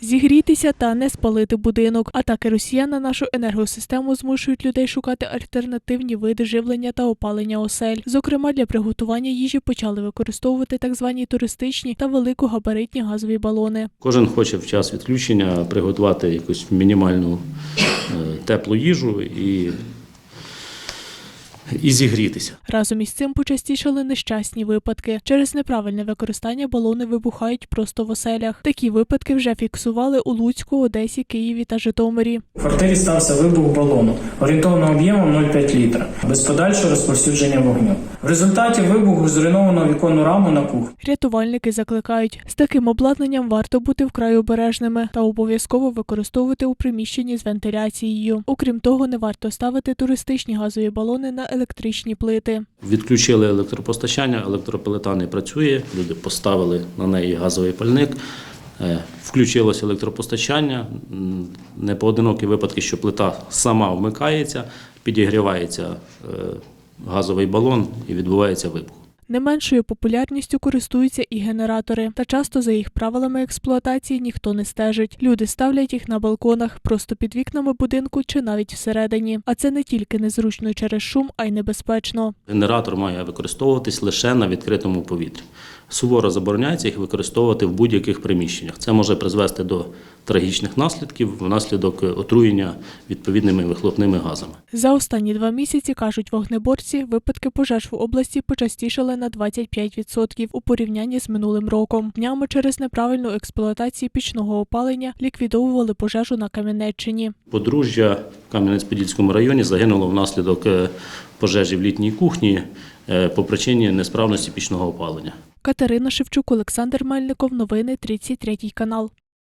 зігрітися та не спалити будинок. Атаки росіян на нашу енергосистему змушують людей шукати альтернативні види живлення та опалення осель. Зокрема, для приготування їжі почали використовувати так звані туристичні та великогабаритні газові балони. Кожен хоче в час відключення приготувати якусь мінімальну е, теплу їжу і, і зігрітися. Разом із цим почастішали нещасні випадки. Через неправильне використання балони вибухають просто в оселях. Такі випадки вже фіксували у Луцьку, Одесі, Києві та Житомирі. У квартирі стався вибух балону орієнтовним об'ємом 0,5 літра, без подальшого розповсюдження вогню. В результаті вибуху зруйновано віконну раму на кухні. Рятувальники закликають, з таким обладнанням варто бути вкрай обережними та обов'язково використовувати у приміщенні з вентиляцією. Окрім того, не варто ставити туристичні газові балони на електричні плити. Відключили електропостачання, електроплита не працює, люди поставили на неї газовий пальник. е, Включилось електропостачання, не непоодинокі випадки, що плита сама вмикається, підігрівається е, газовий балон і відбувається вибух. Не меншою популярністю користуються і генератори, та часто за їх правилами експлуатації ніхто не стежить. Люди ставлять їх на балконах, просто під вікнами будинку чи навіть всередині. А це не тільки незручно через шум, а й небезпечно. Генератор має використовуватись лише на відкритому повітрі. Суворо забороняється їх використовувати в будь-яких приміщеннях. Це може призвести до трагічних наслідків внаслідок отруєння відповідними вихлопними газами. За останні два місяці кажуть вогнеборці, випадки пожеж в області почастішали на 25% у порівнянні з минулим роком. Днями через неправильну експлуатацію пічного опалення ліквідовували пожежу на Кам'янеччині. Подружжя Кам'янець-Подільському районі загинуло внаслідок е, пожежі в літній кухні е, по причині несправності пічного опалення. Катерина Шевчук, Олександр Мельников. Новини 33 канал.